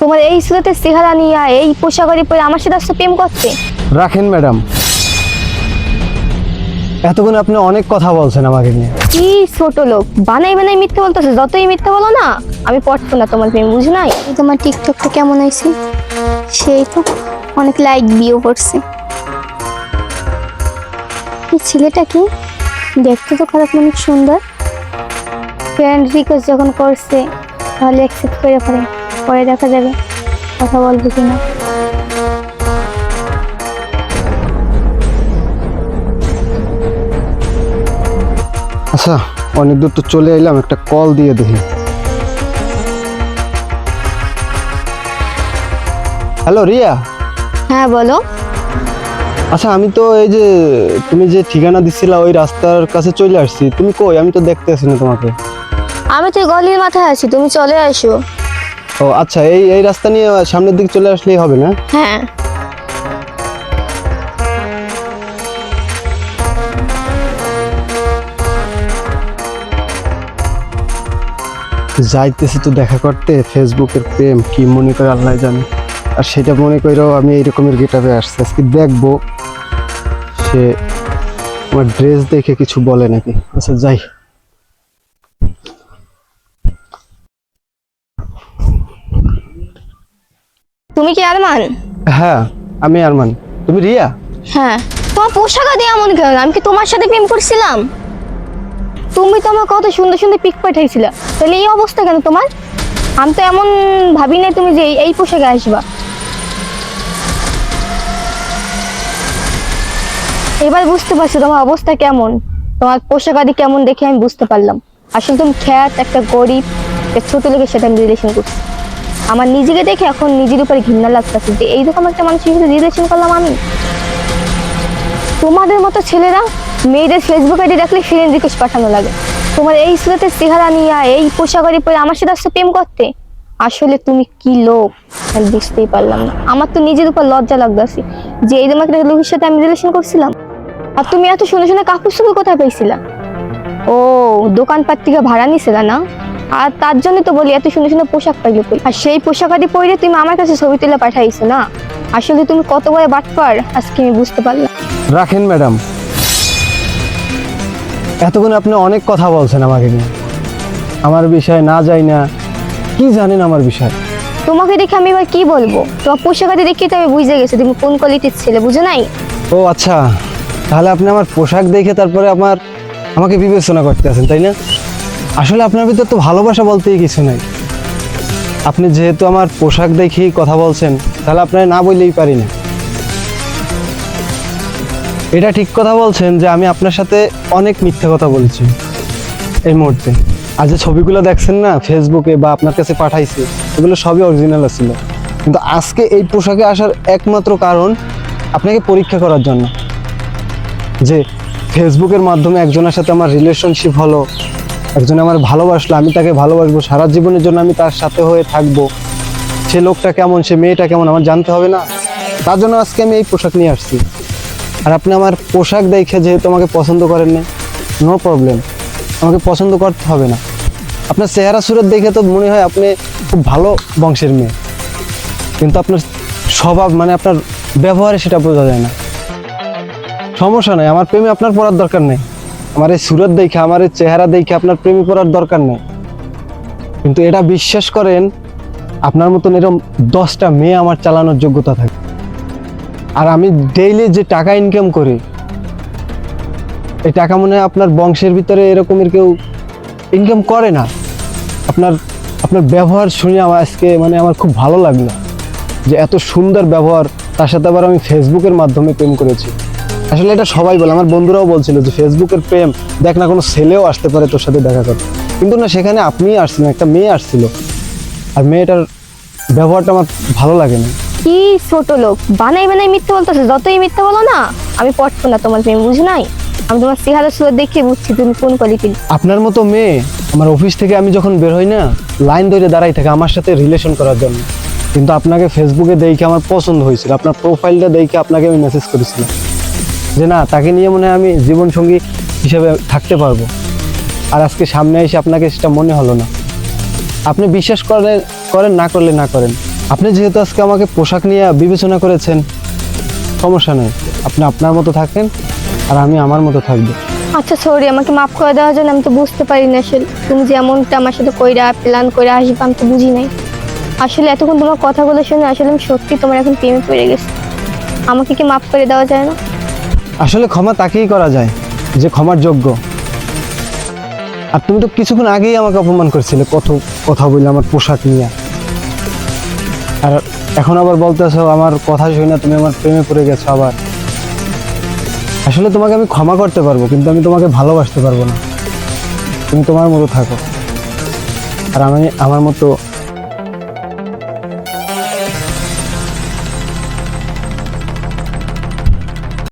তোমার এই সুরতের চেহারা নিয়ে এই পোশাকারি পরে আমার সাথে আসছে প্রেম করতে রাখেন ম্যাডাম। এতক্ষণ আপনি অনেক কথা বলছেন আমাকে নিয়ে। কি ছোট লোক। বানাই বানাই মিথ্যে বলতেছে যতই মিথ্যে বলো না আমি পড়তো না তোমার প্রেম বুঝ নাই? তোমার টিকটকটা কেমন হয়েছে? সেই তো অনেক লাইক ভিউ করছে। এই ছেলেটা কি? দেখতে তো খারাপ অনেক সুন্দর। ফ্রেন্ড রিকোয়েস্ট যখন করছে তাহলে অ্যাকসেপ্ট করে পরে পরে দেখা যাবে। কথা বলব কিনা? আচ্ছা অনেক দূর তো চলে এলাম একটা কল দিয়ে দেখি। হ্যালো রিয়া? হ্যাঁ বলো। আচ্ছা আমি তো এই যে তুমি যে ঠিকানা দিছিলা ওই রাস্তার কাছে চলে আসছি। তুমি কই? আমি তো দেখতে আসি না তোমাকে। আমি তো গলির মাথায় আছি তুমি চলে আসো। ও আচ্ছা এই এই রাস্তা নিয়ে সামনের দিকে চলে আসলেই হবে না? হ্যাঁ। যাইতেছি তো দেখা করতে ফেসবুকের প্রেম কি মনে করে আল্লাহ জানে। আর সেটা মনে করেও আমি এইরকমের গেটাপে আসছি। আজকে দেখব সে আমার ড্রেস দেখে কিছু বলে নাকি। আচ্ছা যাই। তুমি কি আরমান? হ্যাঁ আমি আরমান। তুমি রিয়া? হ্যাঁ। তোমার পোশাক দিয়ে এমন কেন? আমি কি তোমার সাথে প্রেম করছিলাম? তুমি তো আমার কত সুন্দর সুন্দর পিক পাঠাইছিলা। তাহলে এই অবস্থা কেন তোমার? আমি তো এমন ভাবি নাই তুমি যে এই- এই পোশাকে আসবা। এবার বুঝতে পারছ তোমার অবস্থা কেমন? তোমার পোশাক আদি কেমন দেখে আমি বুঝতে পারলাম। আসলে তুমি খ্যাত একটা গরিব একটা ছোট লোকের সাথে আমি রিলেশন করছি। আমার নিজেকে দেখে এখন নিজের উপরে ঘৃণা লাগতেছে যে এইরকম একটা মানুষের সাথে রিলেশন করলাম আমি। তোমাদের মতো ছেলেরা মেয়েদের ফেসবুক আইডি দেখলে ফ্রেন্ড রিকোয়েস্ট পাঠানো লাগে। তোমার এই সুরতের চেহারা নিয়ে, এই পোশাকারি পরে আমার সাথে আসছে প্রেম করতে? আসলে তুমি কি লোক? আমি বুঝতেই পারলাম না। আমার তো নিজের উপর লজ্জা লাগতেছে যে এই তোমাকে লোকের সাথে আমি রিলেশন করছিলাম। আর তুমি এত শুনে শুনে কাপড় চোপড় কোথায় পেয়েছিলা ও, দোকানপাট থেকে ভাড়া নিছিলা না? আর তার জন্য তো বলি এত সুন্দর সুন্দর পোশাক পাইলে কই? আর সেই পোশাক আদি পরে তুমি আমার কাছে ছবি তুলে পাঠাইছো না? আসলে তুমি কত বড় বাটপার আজকে আমি বুঝতে পারলাম। রাখেন ম্যাডাম। এতক্ষণ আপনি অনেক কথা বলছেন আমাকে নিয়ে। আমার বিষয় না যাই না কি জানেন আমার বিষয়? তোমাকে দেখে আমি এবার কি বলব? তোমার পোশাক আদি দেখে তো আমি বুঝে গেছি তুমি কোন কোয়ালিটির ছেলে বুঝো নাই? ও আচ্ছা তাহলে আপনি আমার পোশাক দেখে তারপরে আমার আমাকে বিবেচনা করতে আছেন তাই না? আসলে আপনার ভিতর তো ভালোবাসা বলতেই কিছু নাই। আপনি যেহেতু আমার পোশাক দেখেই কথা বলছেন, তাহলে আপনার না বললেই পারি না। এটা ঠিক কথা বলছেন যে আমি আপনার সাথে অনেক মিথ্যা কথা বলেছি এই মুহূর্তে। আর যে ছবিগুলো দেখছেন না ফেসবুকে বা আপনার কাছে পাঠাইছি, এগুলো সবই অরিজিনাল ছিল কিন্তু আজকে এই পোশাকে আসার একমাত্র কারণ আপনাকে পরীক্ষা করার জন্য। যে ফেসবুকের মাধ্যমে একজনের সাথে আমার রিলেশনশিপ হলো একজন আমার ভালোবাসলো, আমি তাকে ভালোবাসবো, সারা জীবনের জন্য আমি তার সাথে হয়ে থাকব। সে লোকটা কেমন, সে মেয়েটা কেমন, আমার জানতে হবে না। তার জন্য আজকে আমি এই পোশাক নিয়ে আসছি। আর আপনি আমার পোশাক দেখে যেহেতু আমাকে পছন্দ করেন না নো প্রবলেম আমাকে পছন্দ করতে হবে না। আপনার চেহারা সুরত দেখে তো মনে হয় আপনি খুব ভালো বংশের মেয়ে। কিন্তু আপনার স্বভাব মানে আপনার ব্যবহারে সেটা বোঝা যায় না। সমস্যা নাই, আমার প্রেমে আপনার পড়ার দরকার নেই। আমার এই সুরত দেখে, আমার এই চেহারা দেখে আপনার প্রেমে পড়ার দরকার নেই। কিন্তু এটা বিশ্বাস করেন, আপনার মতন এরকম দশটা মেয়ে আমার চালানোর যোগ্যতা থাকে। আর আমি ডেইলি যে টাকা ইনকাম করি, এই টাকা মনে হয় আপনার বংশের ভিতরে এরকমের কেউ ইনকাম করে না। আপনার আপনার ব্যবহার শুনে আমার আজকে মানে আমার খুব ভালো লাগল যে এত সুন্দর ব্যবহার, তার সাথে আবার আমি ফেসবুকের মাধ্যমে প্রেম করেছি। আসলে এটা সবাই বলে আমার বন্ধুরাও বলছিল যে ফেসবুকের প্রেম দেখ না কোনো ছেলেও আসতে পারে তোর সাথে দেখা করতে। কিন্তু না সেখানে আপনিই আসছিলেন একটা মেয়ে আসছিল। আর মেয়েটার ব্যবহারটা আমার ভালো লাগে না। কি ছোট লোক বানাই বানাই মিথ্যে বলতেছে যতই মিথ্যে বলো না আমি পড়তো না তোমার প্রেম বুঝ নাই? আমি তোমার চেহারা সুরত দেখে বুঝছি তুমি কোন কোয়ালিটির আপনার মতো মেয়ে আমার অফিস থেকে আমি যখন বের হই না লাইন ধরে দাঁড়াই থাকে আমার সাথে রিলেশন করার জন্য। কিন্তু আপনাকে ফেসবুকে দেখে আমার পছন্দ হয়েছিল আপনার প্রোফাইলটা দেখে আপনাকে আমি মেসেজ করেছিলাম। যে না, তাকে নিয়ে মনে হয় আমি জীবনসঙ্গী হিসেবে থাকতে পারব। আর আজকে সামনে এসে আপনাকে সেটা মনে হলো না। আপনি বিশ্বাস করেন করেন, না করলে না করেন। আপনি যেহেতু আজকে আমাকে পোশাক নিয়ে বিবেচনা করেছেন, সমস্যা নেই। আপনি আপনার মতো থাকেন আর আমি আমার মতো থাকব। আচ্ছা সরি আমাকে মাফ করে দেওয়ার জন্য আমি তো বুঝতে পারি না আসলে। তুমি যেমনটা আমার সাথে কইরা প্ল্যান করে আসবে, আমি তো বুঝি নাই। আসলে এতক্ষণ তোমার কথাগুলো শুনে আসলে আমি সত্যি তোমার এখন প্রেমে পড়ে গেছি। আমাকে কি মাফ করে দেওয়া যায় না? আসলে ক্ষমা তাকেই করা যায়, যে ক্ষমার যোগ্য। আর তুমি তো কিছুক্ষণ আগেই আমাকে অপমান করছিলে, কত কথা বললে আমার পোশাক নিয়ে। আর এখন আবার বলতেছো, আমার কথা শুনে তুমি আমার প্রেমে পড়ে গেছো আবার। আসলে তোমাকে আমি ক্ষমা করতে পারব, কিন্তু আমি তোমাকে ভালোবাসতে পারব না। তুমি তোমার মতো থাকো। আর আমি আমার মতো